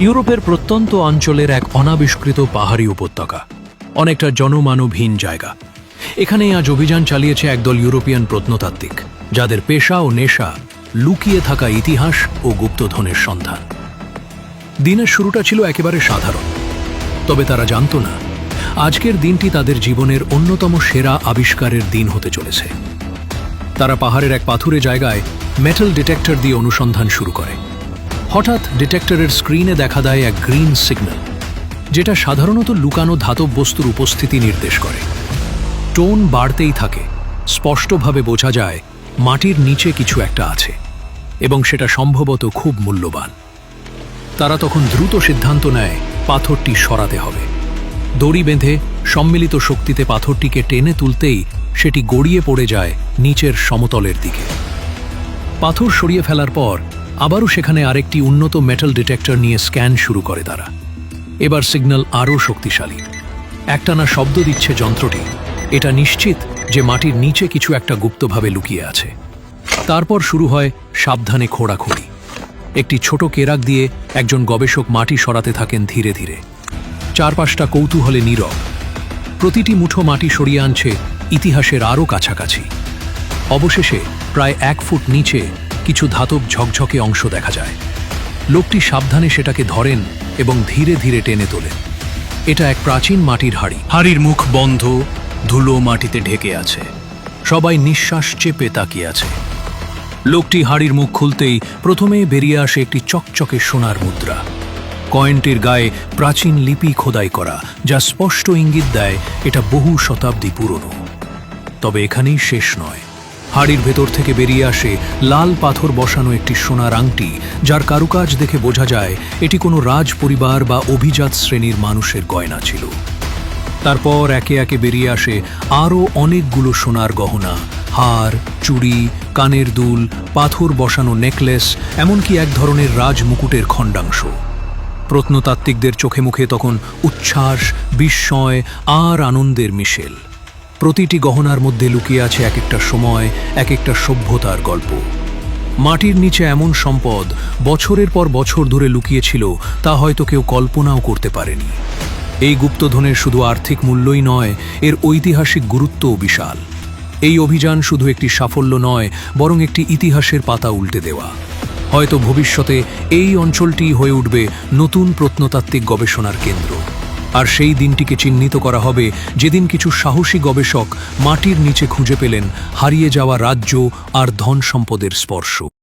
ইউরোপের প্রত্যন্ত অঞ্চলের এক অনাবিষ্কৃত পাহাড়ি উপত্যকা। অনেকটা জনমানবহীন জায়গা। এখানেই আজ অভিযান চালিয়েছে একদল ইউরোপিয়ান প্রত্নতাত্ত্বিক, যাদের পেশা ও নেশা লুকিয়ে থাকা ইতিহাস ও গুপ্তধনের সন্ধান। দিনের শুরুটা ছিল একেবারে সাধারণ। তবে তারা জানতো না, আজকের দিনটি তাদের জীবনের অন্যতম সেরা আবিষ্কারের দিন হতে চলেছে। তারা পাহাড়ের এক পাথুরে জায়গায় মেটাল ডিটেক্টর দিয়ে অনুসন্ধান শুরু করে। হঠাৎ ডিটেক্টরের স্ক্রিনে দেখা দেয় এক গ্রিন সিগন্যাল, যেটা সাধারণত লুকানো ধাতব বস্তুর উপস্থিতি নির্দেশ করে। টোন বাড়তেই থাকে। স্পষ্টভাবে বোঝা যায়, মাটির নিচে কিছু একটা আছে, এবং সেটা সম্ভবত খুব মূল্যবান। তারা তখন দ্রুত সিদ্ধান্ত নেয়, পাথরটি সরাতে হবে। দড়ি বেঁধে সম্মিলিত শক্তিতে পাথরটিকে টেনে তুলতেই সেটি গড়িয়ে পড়ে যায় নিচের সমতলের দিকে। পাথর সরিয়ে ফেলার পর আবারও সেখানে আরেকটি উন্নত মেটাল ডিটেক্টর নিয়ে স্ক্যান শুরু করে তারা। এবার সিগন্যাল আরও শক্তিশালী। একটানা শব্দ দিচ্ছে যন্ত্রটি। এটা নিশ্চিত যে মাটির নিচে কিছু একটা গুপ্তভাবে লুকিয়ে আছে। তারপর শুরু হয় সাবধানে খোঁড়াখুড়ি। একটি ছোট কেরাক দিয়ে একজন গবেষক মাটি সরাতে থাকেন ধীরে ধীরে। চারপাশটা কৌতূহলে নীরব। প্রতিটি মুঠো মাটি সরিয়ে আনছে ইতিহাসের আরও কাছাকাছি। অবশেষে প্রায় এক ফুট নিচে কিছু ধাতব ঝকঝকে অংশ দেখা যায়। লোকটি সাবধানে সেটাকে ধরেন এবং ধীরে ধীরে টেনে তোলেন। এটা এক প্রাচীন মাটির হাড়ি। হাড়ির মুখ বন্ধ, ধুলো মাটিতে ঢেকে আছে। সবাই নিঃশ্বাস চেপে তাকিয়ে আছে। লোকটি হাড়ির মুখ খুলতেই প্রথমেই বেরিয়ে আসে একটি চকচকে সোনার মুদ্রা। কয়েনটির গায়ে প্রাচীন লিপি খোদাই করা, যা স্পষ্ট ইঙ্গিত দেয় এটা বহু শতাব্দী পুরনো। তবে এখানেই শেষ নয়। হাড়ির ভেতর থেকে বেরিয়ে আসে লাল পাথর বসানো একটি সোনার আংটি যার কারুকাজ দেখে বোঝা যায় এটি কোনো রাজ পরিবার বা অভিজাত শ্রেণির মানুষের গয়না ছিল। তারপর একে একে বেরিয়ে আসে আরও অনেকগুলো সোনার গহনা, হার, চুড়ি, কানের দুল, পাথর বসানো নেকলেস, এমনকি এক ধরনের রাজমুকুটের খণ্ডাংশ। প্রত্নতাত্ত্বিকদের চোখে মুখে তখন উচ্ছ্বাস, বিস্ময় আর আনন্দের মিশেল। প্রতিটি গহনার মধ্যে লুকিয়ে আছে এক একটা সময়, এক একটা সভ্যতার গল্প। মাটির নিচে এমন সম্পদ বছরের পর বছর ধরে লুকিয়েছিল, তা হয়তো কেউ কল্পনাও করতে পারেনি। এই গুপ্তধনের শুধু আর্থিক মূল্যই নয়, এর ঐতিহাসিক গুরুত্বও বিশাল। এই অভিযান শুধু একটি সাফল্য নয়, বরং একটি ইতিহাসের পাতা উল্টে দেওয়া। হয়তো ভবিষ্যতে এই অঞ্চলটি হয়ে উঠবে নতুন প্রত্নতাত্ত্বিক গবেষণার কেন্দ্র। আর সেই দিনটিকে চিহ্নিত করা হবে যেদিন কিছু সাহসী গবেষক মাটির নিচে খুঁজে পেলেন হারিয়ে যাওয়া রাজ্য আর ধন সম্পদের স্পর্শ।